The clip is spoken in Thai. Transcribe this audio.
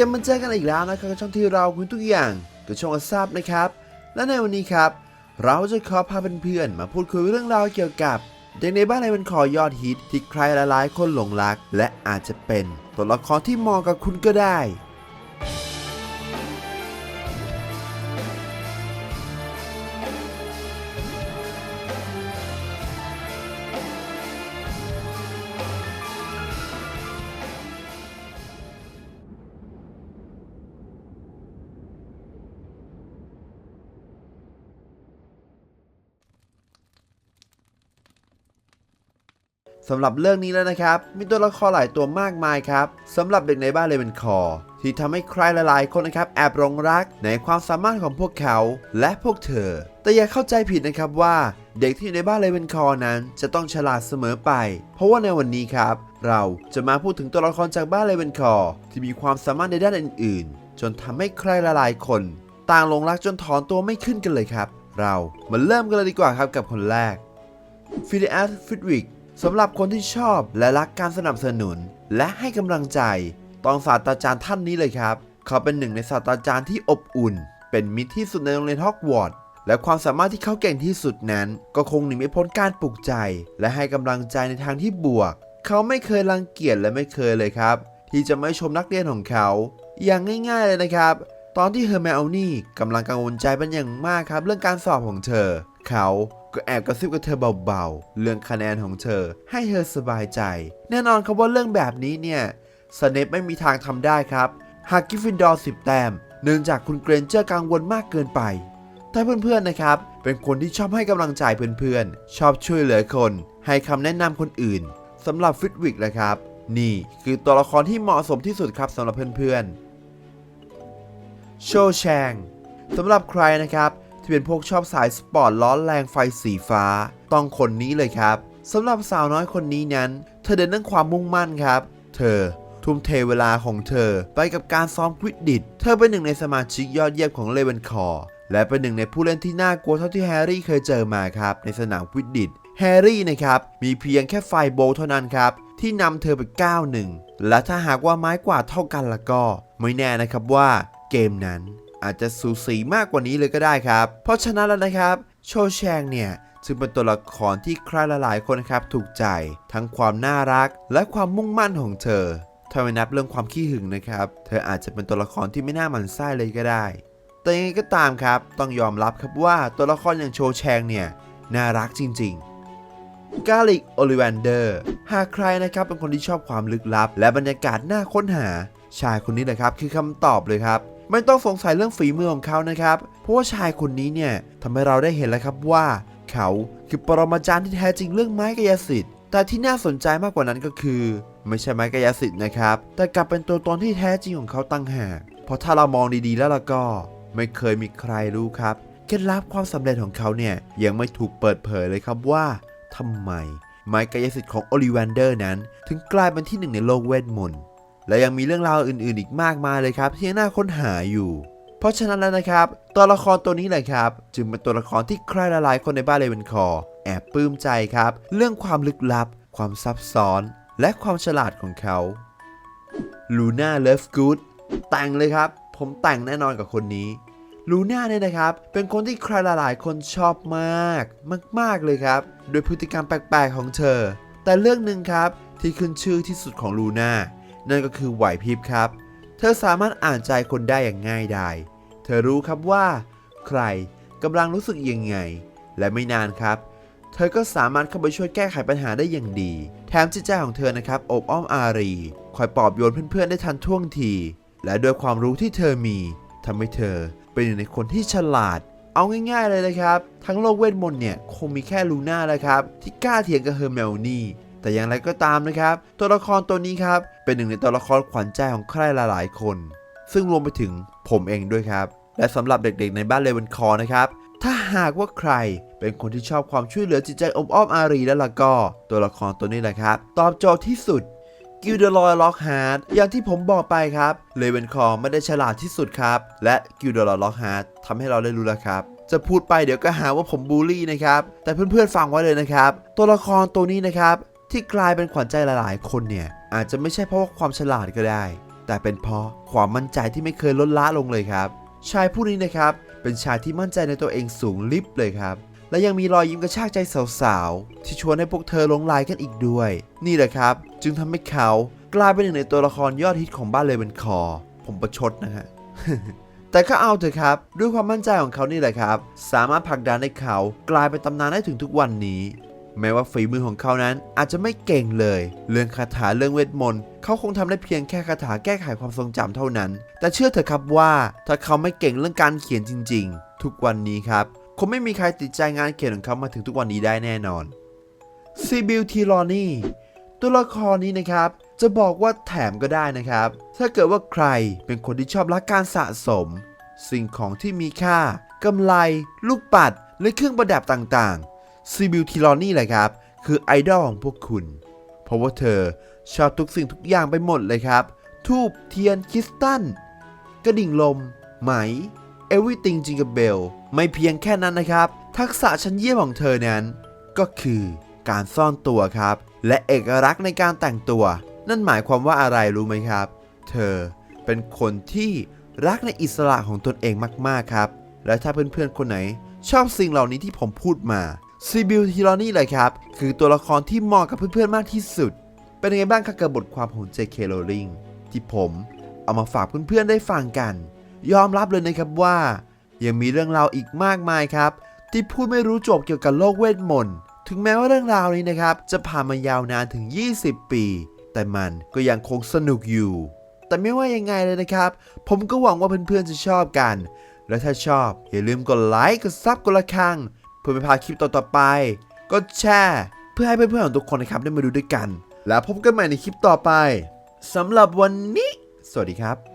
ลับมาเจอกันอีกแล้วนะครับกับช่องที่เราคุยทุกอย่างกับช่องอาซาบนะครับ และในวันนี้ครับ เราจะขอพาเพื่อนๆมาพูดคุยเรื่องราวเกี่ยวกับเด็กในบ้านในเป็นคอยอดฮิตที่ใครหลายๆคนหลงรัก และอาจจะเป็นตัวละครที่มองกับคุณก็ได้ สำหรับเรื่องนี้แล้วนะครับ มีตัวละครหลายตัวมากมายครับสำหรับเด็กในบ้านเลเป็นคอร์ที่ทำให้ใครหลายๆ คนนะครับแอบหลงรักในความสามารถของพวกเขาและพวกเธอ แต่อย่าเข้าใจผิดนะครับว่า เด็กที่อยู่ในบ้านเลเป็นคอร์นั้น จะต้องฉลาดเสมอไป เพราะว่าในวันนี้ครับ เราจะมาพูดถึงตัวละครจากบ้านเลเป็นคอร์ที่มีความสามารถในด้านอื่น ๆ จนทำให้ใครหลายๆ คน ต่างหลงรักจนถอนตัวไม่ขึ้นกันเลยครับ เรามาเริ่มกันเลยดีกว่าครับกับคนแรกฟิลิอัสฟิดวิก สำหรับคนที่ชอบและรักการสนับสนุน และให้กำลังใจต้องศาสตราจารย์ท่านนี้เลยครับ เขาเป็นหนึ่งในศาสตราจารย์ที่อบอุ่น เป็นมิตรที่สุดในโรงเรียนฮอกวอตส์และความสามารถที่เขาเก่งที่สุดนั้น ก็คงหนีไม่พ้นการปลุกใจ และให้กำลังใจในทางที่บวก เขาไม่เคยรังเกียจและไม่เคยเลยครับ ที่จะไม่ชมนักเรียนของเขา อย่างง่าย ๆเลยนะครับ ตอนที่เฮอร์แมโอนี่กำลังกังวลใจเป็นอย่างมากครับ เรื่องการสอบของเธอ เขาก็แอบกระซิบกับเธอเบาๆ เรื่องคะแนนของเธอ ให้เธอสบายใจ แน่นอนครับว่าเรื่องแบบนี้เนี่ยสเนปไม่มีทางทำได้ครับ หากกิฟฟินดอร์10แต้มเนื่องจากคุณเกรนเจอร์กังวลมากเกินไป แต่เพื่อนๆนะครับ เป็นคนที่ชอบให้กำลังใจเพื่อนๆ ชอบช่วยเหลือคน ให้คำแนะนำคนอื่นสำหรับฟิตวิกนะครับ นี่คือตัวละครที่เหมาะสมที่สุดครับสำหรับเพื่อนๆ โชแชงสำหรับใครนะครับ ที่เป็นพวกชอบสายสปอร์ตล้อแรงไฟสีฟ้า ต้องคนนี้เลยครับสำหรับสาวน้อยคนนี้นั้น เธอเด่นเรื่องความมุ่งมั่นครับ เธอทุ่มเทเวลาของเธอไปกับการซ้อมควิดดิต เธอเป็นหนึ่งในสมาชิกยอดเยี่ยมของเลเวนคอร์และเป็นหนึ่งในผู้เล่นที่น่ากลัวเท่าที่แฮร์รี่เคยเจอมาครับ ในสนามควิดดิต แฮร์รี่นะครับมีเพียงแค่ไฟโบลเท่านั้นครับ ที่นำเธอไปก้าวหนึ่งและถ้าหากว่าไม้กวาดเท่ากันละก็ ไม่แน่นะครับว่าเกมนั้น อาจจะสูสีมากกว่านี้เลยก็ได้ครับ เพราะฉะนั้นแล้วนะครับ โชแชงเนี่ยจึงเป็นตัวละครที่ใครหลายๆคนครับถูกใจ ทั้งความน่ารักและความมุ่งมั่นของเธอ ถ้าไม่นับเรื่องความขี้หึงนะครับ เธออาจจะเป็นตัวละครที่ไม่น่าหมั่นไส้เลยก็ได้ แต่ยังไงก็ตามครับ ต้องยอมรับครับว่าตัวละครอย่างโชแชงเนี่ยน่ารักจริงๆกาลิกโอลิเวนเดอร์หากใครนะครับเป็นคนที่ชอบความลึกลับ และบรรยากาศน่าค้นหา ชายคนนี้แหละครับคือคำตอบเลยครับ ไม่ต้องสงสัยเรื่องฝีมือของเขานะครับ เพราะว่าชายคนนี้เนี่ยทำให้เราได้เห็นแล้วครับว่า เขาคือปรมาจารย์ที่แท้จริงเรื่องไม้กายสิทธิ์แต่ที่น่าสนใจมากกว่านั้นก็คือ ไม่ใช่ไม้กายสิทธิ์นะครับ แต่กลับเป็นตัวตนที่แท้จริงของเขาตั้งหากเพราะถ้าเรามองดีๆแล้วล่ะก็ ไม่เคยมีใครรู้ครับเคล็ดลับความสำเร็จของเขาเนี่ยยังไม่ถูกเปิดเผยเลยครับว่าทำไมไม้กายสิทธิ์ของโอลิเวนเดอร์นั้น ถึงกลายเป็นที่หนึ่งในโลกเวทมนต์ และยังมีเรื่องราวอื่นๆ อีกมากมายเลยครับ ที่น่าค้นหาอยู่ เพราะฉะนั้นแล้วนะครับ ตัวละครตัวนี้แหละครับ จึงเป็นตัวละครที่ใครหลายๆคนในบ้านเลเวนคอร์แอบปลื้มใจครับ เรื่องความลึกลับ ความซับซ้อน และความฉลาดของเขาลูน่าเลิฟกูดแต่งเลยครับ ผมแต่งแน่นอนกับคนนี้ลูน่าเนี่ยนะครับ เป็นคนที่ใครหลายๆ คนชอบมาก มาก ๆ เลยครับ โดยพฤติกรรมแปลก ๆ ของเธอ แต่เรื่องหนึ่งครับที่ขึ้นชื่อที่สุดของลูน่า นั่นก็คือไหวพริบครับ เธอสามารถอ่านใจคนได้อย่างง่ายดายเธอรู้ครับว่า ใครกำลังรู้สึกยังไง และไม่นานครับ เธอก็สามารถเข้าไปช่วยแก้ไขปัญหาได้อย่างดี แถมจิตใจของเธอนะครับอบอ้อมอารี คอยปลอบโยนเพื่อนๆได้ทันท่วงที และด้วยความรู้ที่เธอมีทำให้เธอเป็นหนึ่งในคนที่ฉลาดเอาง่ายๆเลยนะครับ ทั้งโลกเวทมนต์เนี่ย คงมีแค่ลูน่าแหละครับ ที่กล้าเถียงกับเฮอร์เมลนี่ แต่อย่างไรก็ตามนะครับ ตัวละครตัวนี้ครับ เป็นหนึ่งในตัวละครขวัญใจของใครหลายๆคน ซึ่งรวมไปถึงผมเองด้วยครับ และสำหรับเด็กๆในบ้านเลเวนคอร์นะครับ ถ้าหากว่าใครเป็นคนที่ชอบความช่วยเหลือจิตใจอมอ้อมอารีแล้วล่ะก็ ตัวละครตัวนี้แหละครับ ตอบโจทย์ที่สุดกิลเดอรอยล็อกฮาร์ดอย่างที่ผมบอกไปครับเลเวนคอร์ไม่ได้ฉลาดที่สุดครับ และกิลเดอรอยล็อกฮาร์ดทำให้เราได้รู้แล้วครับ จะพูดไปเดี๋ยวก็หาว่าผมบูลลี่นะครับ แต่เพื่อนๆฟังไว้เลยนะครับ ตัวละครตัวนี้นะครับ ที่กลายเป็นขวัญใจหลายๆ คนเนี่ย อาจจะไม่ใช่เพราะว่าความฉลาดก็ได้ แต่เป็นเพราะความมั่นใจที่ไม่เคยลดละลงเลยครับ ชายผู้นี้นะครับ เป็นชายที่มั่นใจในตัวเองสูงลิบเลยครับ และยังมีรอยยิ้มกระชากใจสาวๆ ที่ชวนให้พวกเธอหลงไหลกันอีกด้วย นี่แหละครับ จึงทำให้เขากลายเป็นหนึ่งในตัวละครยอดฮิตของบ้านเลยเป็นคอ ผมประชดนะฮะแต่ก็เอาเถอะครับ ด้วยความมั่นใจของเขานี่แหละครับ สามารถผลักดันให้เขากลายเป็นตำนานได้ถึงทุกวันนี้ แม้ว่าฝีมือของเขานั้นอาจจะไม่เก่งเลย เรื่องคาถาเรื่องเวทมนต์เขาคงทำได้เพียงแค่คาถาแก้ไขความทรงจำเท่านั้น แต่เชื่อเถอะครับว่าถ้าเขาไม่เก่งเรื่องการเขียนจริง ๆ ทุกวันนี้ครับคงไม่มีใครติดใจงานเขียนของเขามาถึงทุกวันนี้ได้แน่นอนซีบิลทีลอนี่ตัวละครนี้นะครับจะบอกว่าแถมก็ได้นะครับ ถ้าเกิดว่าใครเป็นคนที่ชอบรักการสะสม สิ่งของที่มีค่ากำไรลูกปัด และเครื่องประดับต่างๆ ซีบิลทีลอนี่แหละครับ คือไอดอลของพวกคุณ เพราะว่าเธอชอบทุกสิ่งทุกอย่างไปหมดเลยครับ ทูบเทียนคริสตัลกระดิ่งลม ไหม everything jingle bell ไม่เพียงแค่นั้นนะครับ ทักษะชั้นเยี่ยมของเธอนั้น ก็คือการซ่อนตัวครับ และเอกลักษณ์ในการแต่งตัว นั่นหมายความว่าอะไรรู้ไหมครับ เธอเป็นคนที่รักในอิสระของตนเองมากๆครับ และถ้าเพื่อนๆคนไหน ชอบสิ่งเหล่านี้ที่ผมพูดมา ซีบิลทีลอนี่เลยครับ คือตัวละครที่เหมาะกับเพื่อนๆมากที่สุด เป็นยังไงบ้างครับกับบทความของ J.K. Rowling ที่ผมเอามาฝากเพื่อนๆได้ฟังกัน ยอมรับเลยนะครับว่า ยังมีเรื่องราวอีกมากมายครับ ที่พูดไม่รู้จบเกี่ยวกับโลกเวทมนต์ถึงแม้ว่าเรื่องราวนี้นะครับ จะผ่านมายาวนานถึง 20 ปี แต่มันก็ยังคงสนุกอยู่ แต่ไม่ว่ายังไงเลยนะครับ ผมก็หวังว่าเพื่อนๆจะชอบกัน และถ้าชอบอย่าลืมกดไลค์กดซับกดระฆัง เพื่อไปพาคลิปต่อๆไป กดแชร์เพื่อให้เพื่อนๆของทุกคนนะครับได้มาดูด้วยกัน แล้วพบกันใหม่ในคลิปต่อไปสำหรับวันนี้ สวัสดีครับ